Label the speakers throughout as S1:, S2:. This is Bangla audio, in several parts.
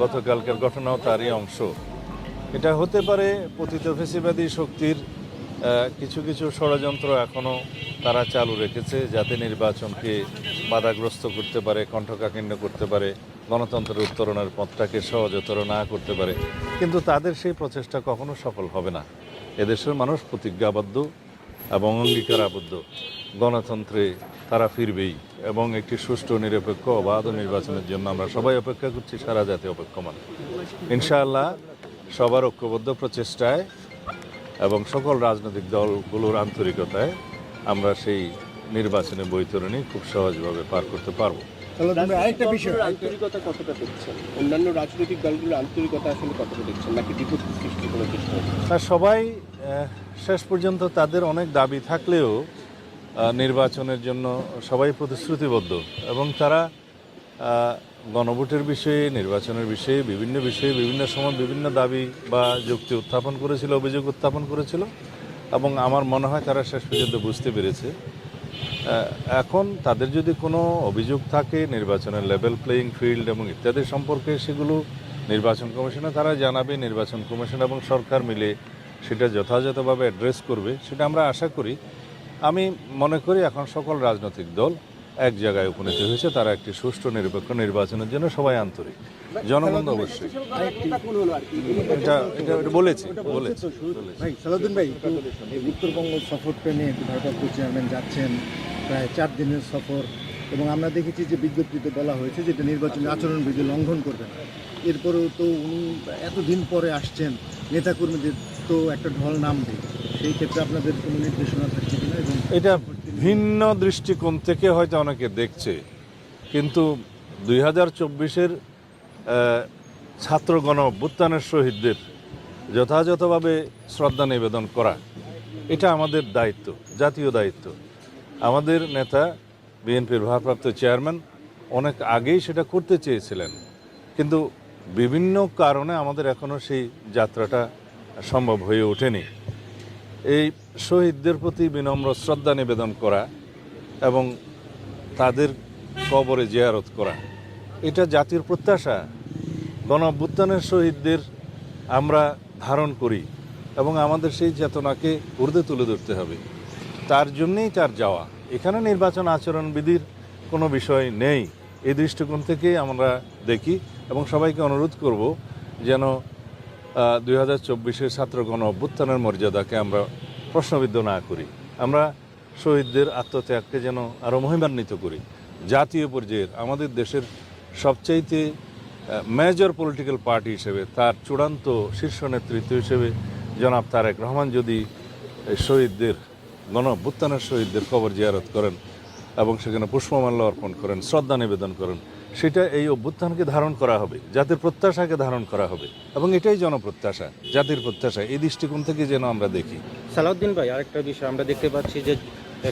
S1: গতকালকের ঘটনাও তারই অংশ। এটা হতে পারে পতিত ফেসিবাদী শক্তির কিছু কিছু ষড়যন্ত্র এখনও তারা চালু রেখেছে যাতে নির্বাচনকে বাধাগ্রস্ত করতে পারে কণ্ঠকাকীর্ণ করতে পারে, গণতন্ত্রের উত্তরণের পথটাকে সহজতর না করতে পারে। কিন্তু তাদের সেই প্রচেষ্টা কখনো সফল হবে না। এদেশের মানুষ প্রতিজ্ঞাবদ্ধ এবং অঙ্গীকার আবদ্ধ গণতন্ত্রে তারা ফিরবেই এবং একটি সুষ্ঠু নিরপেক্ষ অবাধ নির্বাচনের জন্য আমরা সবাই অপেক্ষা করছি সারা জাতি অপেক্ষমান। ইনশাআল্লাহ সবার ঐক্যবদ্ধ প্রচেষ্টায় এবং সকল রাজনৈতিক দলগুলোর আন্তরিকতায় আমরা সেই নির্বাচনে বৈতরণী খুব সহজভাবে পার করতে পারব।
S2: আরেকটা বিষয়।
S3: আন্তরিকতা কতটা দেখছেন? অন্যান্য রাজনৈতিক দলগুলোর আন্তরিকতা আসলে কতটা দেখছেন? নাকি বিপদ সৃষ্টি কোনো চেষ্টা
S1: আর সবাই শেষ পর্যন্ত তাদের অনেক দাবি থাকলেও নির্বাচনের জন্য সবাই প্রতিশ্রুতিবদ্ধ এবং তারা গণভোটের বিষয়ে, নির্বাচনের বিষয়ে, বিভিন্ন বিষয়ে, বিভিন্ন সময় বিভিন্ন দাবি বা যুক্তি উত্থাপন করেছিল, অভিযোগ উত্থাপন করেছিল এবং আমার মনে হয় তারা শেষ পর্যন্ত বুঝতে পেরেছে। এখন তাদের যদি কোনো অভিযোগ থাকে, নির্বাচনের লেভেল প্লেয়িং ফিল্ড এবং ইত্যাদি সম্পর্কে সেগুলো নির্বাচন কমিশনে তারা জানাবে, নির্বাচন কমিশন এবং সরকার মিলে সেটা যথাযথভাবে অ্যাড্রেস করবে, সেটা আমরা আশা করি। আমি মনে করি এখন সকল রাজনৈতিক দল এক জায়গায় উপনীত হয়েছে তারা একটি সুষ্ঠু নিরপেক্ষ নির্বাচনের জন্য সবাই আন্তরিক। জনগণ অবশ্যই।
S3: কোন হলো আর
S1: এটা এটা এটা বলেছি বলেছি
S2: ভাই সালাউদ্দিন ভাই উত্তরবঙ্গ সফরটা নিয়ে ভারপ্রাপ্ত চেয়ারম্যান যাচ্ছেন প্রায় চার দিনের সফর এবং আমরা দেখেছি যে বিজ্ঞপ্তিতে বলা হয়েছে যেটা নির্বাচনী আচরণবিধি লঙ্ঘন করবে না। এরপরেও তো উনি এতদিন পরে আসছেন নেতাকর্মীদের তো একটা ঢল নামবে
S1: এটা ভিন্ন দৃষ্টিকোণ থেকে হয়তো অনেকে দেখছে। কিন্তু দুই হাজার চব্বিশের ছাত্র গণ অভ্যুত্থানের শহীদদের যথাযথভাবে শ্রদ্ধা নিবেদন করা, এটা আমাদের দায়িত্ব, জাতীয় দায়িত্ব। আমাদের নেতা, বিএনপির ভারপ্রাপ্ত চেয়ারম্যান অনেক আগেই সেটা করতে চেয়েছিলেন। কিন্তু বিভিন্ন কারণে আমাদের এখনও সেই যাত্রাটা সম্ভব হয়ে ওঠেনি। এই শহীদদের প্রতি বিনম্র শ্রদ্ধা নিবেদন করা এবং তাদের কবরে জিয়ারত করা। এটা জাতির প্রত্যাশা। গণ শহীদদের আমরা ধারণ করি এবং আমাদের সেই চেতনাকে ঊর্ধ্বে তুলে ধরতে হবে। তার জন্যেই তার যাওয়া। এখানে নির্বাচন আচরণবিধির কোনো বিষয় নেই। এই দৃষ্টিকোণ থেকেই আমরা দেখি এবং সবাইকে অনুরোধ করব যেন দুই হাজার চব্বিশের ছাত্র গণ অভ্যুত্থানের মর্যাদাকে আমরা প্রশ্নবিদ্ধ না করি। আমরা শহীদদের আত্মত্যাগকে যেন আরও মহিমান্বিত করি। জাতীয় পর্যায়ের আমাদের দেশের সবচাইতে মেজর পলিটিক্যাল পার্টি হিসেবে তার চূড়ান্ত শীর্ষ নেতৃত্ব হিসেবে জনাব তারেক রহমান যদি শহীদদের, গণ শহীদদের কবর জিয়ারত করেন এবং সেখানে পুষ্পমাল্য অর্পণ করেন, শ্রদ্ধা নিবেদন করেন সেটা এই অভ্যুত্থানকে ধারণ করা হবে জাতির প্রত্যাশাকে ধারণ করা হবে এবং এটাই জনপ্রত্যাশা জাতির প্রত্যাশা এই দৃষ্টিকোণ থেকে যেন আমরা দেখি
S4: সালাউদ্দিন ভাই আরেকটা বিষয় আমরা দেখতে পাচ্ছি যে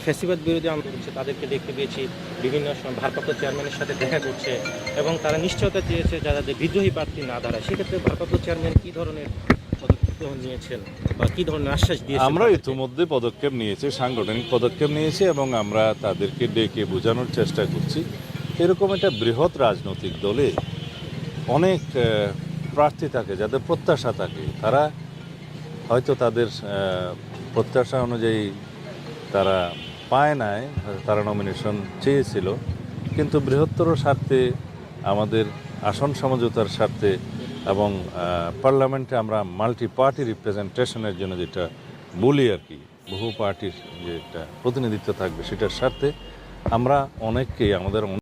S4: ফেসিবাদ বিরোধী আন্দোলন হচ্ছে তাদেরকে দেখতে পেয়েছি বিভিন্ন সময় ভারপ্রাপ্ত চেয়ারম্যানের সাথে দেখা করছে এবং তারা নিশ্চয়তা চেয়েছে যারা যে বিদ্রোহী প্রার্থী না দাঁড়ায় সেক্ষেত্রে ভারপ্রাপ্ত চেয়ারম্যান কী ধরনের পদক্ষেপ নিয়েছেন বা কি ধরনের আশ্বাস দিয়েছেন
S1: আমরা? ইতিমধ্যে পদক্ষেপ নিয়েছি সাংগঠনিক পদক্ষেপ নিয়েছি এবং আমরা তাদেরকে ডেকে বোঝানোর চেষ্টা করছি এরকম একটা বৃহৎ রাজনৈতিক দলে অনেক প্রার্থী থাকে, যাদের প্রত্যাশা থাকে। তারা হয়তো তাদের প্রত্যাশা অনুযায়ী তারা পায় নাই, তারা নমিনেশন চেয়েছিল। কিন্তু বৃহত্তর স্বার্থে, আমাদের আসন সমঝোতার স্বার্থে এবং পার্লামেন্টে আমরা মাল্টি পার্টি রিপ্রেজেন্টেশনের জন্য যেটা বলি আর কি, বহু পার্টির যেটা প্রতিনিধিত্ব থাকবে সেটার স্বার্থে আমরা অনেককেই, আমাদের